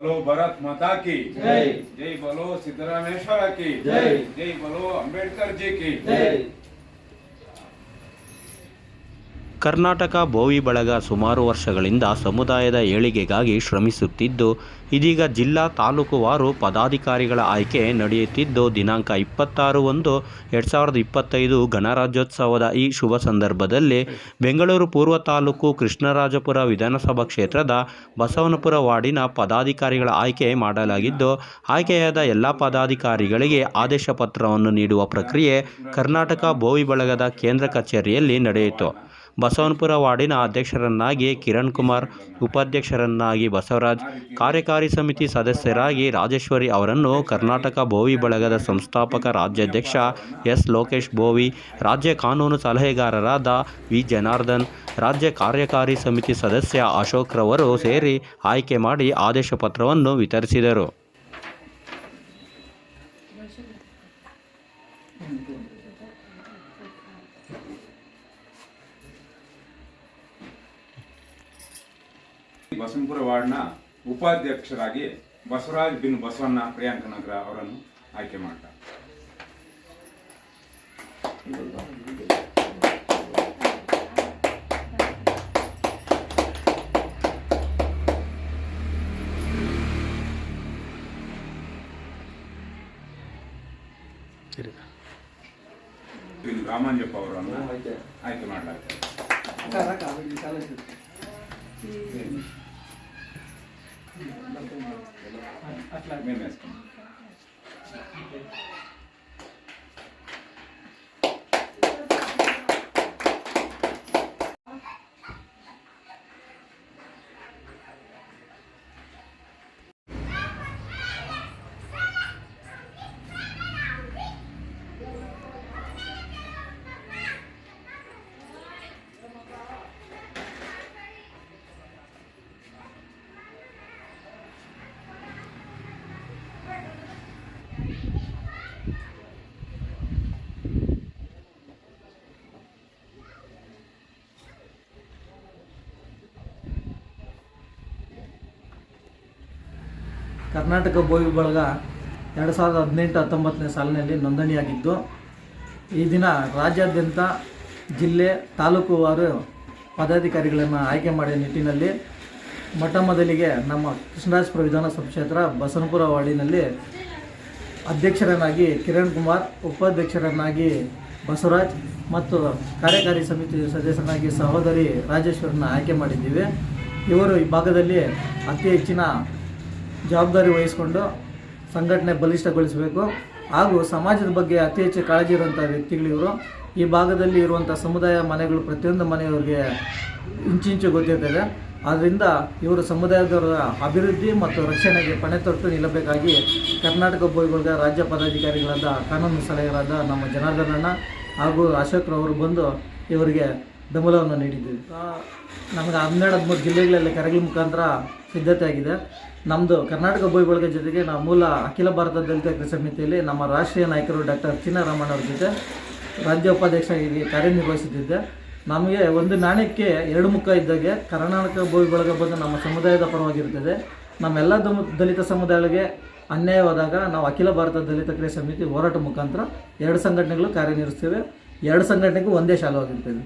बोलो भरत माता की जय। जय बोलो सिद्धरामेश्वर की जय। जय बोलो अंबेडकर जी की ಜೈ ಕರ್ನಾಟಕ ಭೋವಿ ಬಳಗ ಸುಮಾರು ವರ್ಷಗಳಿಂದ ಸಮುದಾಯದ ಏಳಿಗೆಗಾಗಿ ಶ್ರಮಿಸುತ್ತಿದ್ದು, ಇದೀಗ ಜಿಲ್ಲಾ ತಾಲೂಕುವಾರು ಪದಾಧಿಕಾರಿಗಳ ಆಯ್ಕೆ ನಡೆಯುತ್ತಿದ್ದು, ದಿನಾಂಕ ಇಪ್ಪತ್ತಾರು ಒಂದು ಎರಡು ಸಾವಿರದ ಇಪ್ಪತ್ತೈದು ಗಣರಾಜ್ಯೋತ್ಸವದ ಈ ಶುಭ ಸಂದರ್ಭದಲ್ಲಿ ಬೆಂಗಳೂರು ಪೂರ್ವ ತಾಲೂಕು ಕೃಷ್ಣರಾಜಪುರ ವಿಧಾನಸಭಾ ಕ್ಷೇತ್ರದ ಬಸವನಪುರ ವಾರ್ಡಿನ ಪದಾಧಿಕಾರಿಗಳ ಆಯ್ಕೆ ಮಾಡಲಾಗಿದ್ದು, ಆಯ್ಕೆಯಾದ ಎಲ್ಲ ಪದಾಧಿಕಾರಿಗಳಿಗೆ ಆದೇಶ ಪತ್ರವನ್ನು ನೀಡುವ ಪ್ರಕ್ರಿಯೆ ಕರ್ನಾಟಕ ಭೋವಿ ಬಳಗದ ಕೇಂದ್ರ ಕಚೇರಿಯಲ್ಲಿ ನಡೆಯಿತು. ಬಸವನಪುರ ವಾರ್ಡಿನ ಅಧ್ಯಕ್ಷರನ್ನಾಗಿ ಕಿರಣ್ ಕುಮಾರ್, ಉಪಾಧ್ಯಕ್ಷರನ್ನಾಗಿ ಬಸವರಾಜ್, ಕಾರ್ಯಕಾರಿ ಸಮಿತಿ ಸದಸ್ಯರಾಗಿ ರಾಜೇಶ್ವರಿ ಅವರನ್ನು ಕರ್ನಾಟಕ ಭೋವಿ ಬಳಗದ ಸಂಸ್ಥಾಪಕ ರಾಜ್ಯಾಧ್ಯಕ್ಷ ಎಸ್ ಲೋಕೇಶ್ ಭೋವಿ ರಾಜ್ಯ ಕಾನೂನು ಸಲಹೆಗಾರರಾದ ವಿ ಜನಾರ್ದನ್, ರಾಜ್ಯ ಕಾರ್ಯಕಾರಿ ಸಮಿತಿ ಸದಸ್ಯ ಅಶೋಕ್ರವರು ಸೇರಿ ಆಯ್ಕೆ ಮಾಡಿ ಆದೇಶ ಪತ್ರವನ್ನು ವಿತರಿಸಿದರು. ಬಸವಪುರ ವಾರ್ಡ್ನ ಉಪಾಧ್ಯಕ್ಷರಾಗಿ ಬಸವರಾಜ್ ಬಿನ್ ಬಸವಣ್ಣ ಪ್ರಿಯಾಂಕ ನಗರ ಅವರನ್ನು ಆಯ್ಕೆ ಮಾಡ್ತಾರೆ ರಾಮಾಂಜಪ್ಪ ಅವರನ್ನು ಆಯ್ಕೆ ಮಾಡಲಾಗ್ತದೆ ಮೇಲೆ ಹೆಸ್ರು. ಕರ್ನಾಟಕ ಬೋವಿ ಬಳಗ ಎರಡು ಸಾವಿರದ ಹದಿನೆಂಟು ಹತ್ತೊಂಬತ್ತನೇ ಸಾಲಿನಲ್ಲಿ ನೋಂದಣಿಯಾಗಿದ್ದು, ಈ ದಿನ ರಾಜ್ಯಾದ್ಯಂತ ಜಿಲ್ಲೆ ತಾಲೂಕುವಾರು ಪದಾಧಿಕಾರಿಗಳನ್ನು ಆಯ್ಕೆ ಮಾಡಿದ ನಿಟ್ಟಿನಲ್ಲಿ ಮೊಟ್ಟ ಮೊದಲಿಗೆ ನಮ್ಮ ಕೃಷ್ಣರಾಜಪುರ ವಿಧಾನಸಭಾ ಕ್ಷೇತ್ರ ಬಸನಪುರ ವಾರ್ಡಿನಲ್ಲಿ ಅಧ್ಯಕ್ಷರನ್ನಾಗಿ ಕಿರಣ್ ಕುಮಾರ್, ಉಪಾಧ್ಯಕ್ಷರನ್ನಾಗಿ ಬಸವರಾಜ್ ಮತ್ತು ಕಾರ್ಯಕಾರಿ ಸಮಿತಿ ಸದಸ್ಯರನ್ನಾಗಿ ಸಹೋದರಿ ರಾಜೇಶ್ವರನ್ನ ಆಯ್ಕೆ ಮಾಡಿದ್ದೀವಿ. ಇವರು ಈ ಭಾಗದಲ್ಲಿ ಅತಿ ಹೆಚ್ಚಿನ ಜವಾಬ್ದಾರಿ ವಹಿಸಿಕೊಂಡು ಸಂಘಟನೆ ಬಲಿಷ್ಠಗೊಳಿಸಬೇಕು. ಹಾಗೂ ಸಮಾಜದ ಬಗ್ಗೆ ಅತಿ ಹೆಚ್ಚು ಕಾಳಜಿ ಇರುವಂಥ ವ್ಯಕ್ತಿಗಳು ಇವರು. ಈ ಭಾಗದಲ್ಲಿ ಇರುವಂಥ ಸಮುದಾಯ ಮನೆಗಳು ಪ್ರತಿಯೊಂದು ಮನೆಯವರಿಗೆ ಇಂಚಿಂಚು ಗೊತ್ತಿರ್ತದೆ. ಆದ್ದರಿಂದ ಇವರು ಸಮುದಾಯದವರ ಅಭಿವೃದ್ಧಿ ಮತ್ತು ರಕ್ಷಣೆಗೆ ಪಣೆ ತೊಟ್ಟು ನಿಲ್ಲಬೇಕಾಗಿ ಕರ್ನಾಟಕ ಬೋಯ್ಗಳ ರಾಜ್ಯ ಪದಾಧಿಕಾರಿಗಳಾದ ಕಾನೂನು ಸಲಹೆಗಳಾದ ನಮ್ಮ ಜನಾರ್ದನಣ್ಣ ಹಾಗೂ ಅಶೋಕ್ರವರು ಬಂದು ಇವರಿಗೆ ಬೆಂಬಲವನ್ನು ನೀಡಿದ್ದೀವಿ ನಮಗೆ ಹನ್ನೆರಡು ಹದಿಮೂರು ಜಿಲ್ಲೆಗಳಲ್ಲಿ ಕರೆಗಳ ಮುಖಾಂತರ ಸಿದ್ಧತೆ ಆಗಿದೆ. ನಮ್ಮದು ಕರ್ನಾಟಕ ಬೋಯ್ಗಳ ಜೊತೆಗೆ ನಾವು ಮೂಲ ಅಖಿಲ ಭಾರತ ದಲಿತ ಕೃಷಿ ಸಮಿತಿಯಲ್ಲಿ ನಮ್ಮ ರಾಷ್ಟ್ರೀಯ ನಾಯಕರು ಡಾಕ್ಟರ್ ಚಿನ್ನರಾಮಣ್ಣ ಅವ್ರ ಜೊತೆ ರಾಜ್ಯ ಉಪಾಧ್ಯಕ್ಷರಾಗಿ ಕಾರ್ಯನಿರ್ವಹಿಸುತ್ತಿದ್ದೆ. ನಮಗೆ ಒಂದು ನಾಣ್ಯಕ್ಕೆ ಎರಡು ಮುಖ ಇದ್ದಾಗೆ ಕರ್ನಾಟಕ ಭೂಮಿ ಬಳಗ ಬಂದು ನಮ್ಮ ಸಮುದಾಯದ ಪರವಾಗಿರುತ್ತದೆ. ನಮ್ಮೆಲ್ಲ ದಲಿತ ಸಮುದಾಯಗಳಿಗೆ ಅನ್ಯಾಯವಾದಾಗ ನಾವು ಅಖಿಲ ಭಾರತ ದಲಿತ ಕ್ರಿಯಾ ಸಮಿತಿ ಹೋರಾಟ ಮುಖಾಂತರ ಎರಡು ಸಂಘಟನೆಗಳು ಕಾರ್ಯನಿರ್ವಹಿಸ್ತೇವೆ ಎರಡು ಸಂಘಟನೆಗೂ ಒಂದೇ ಶಾಲವಾಗಿರ್ತೇವೆ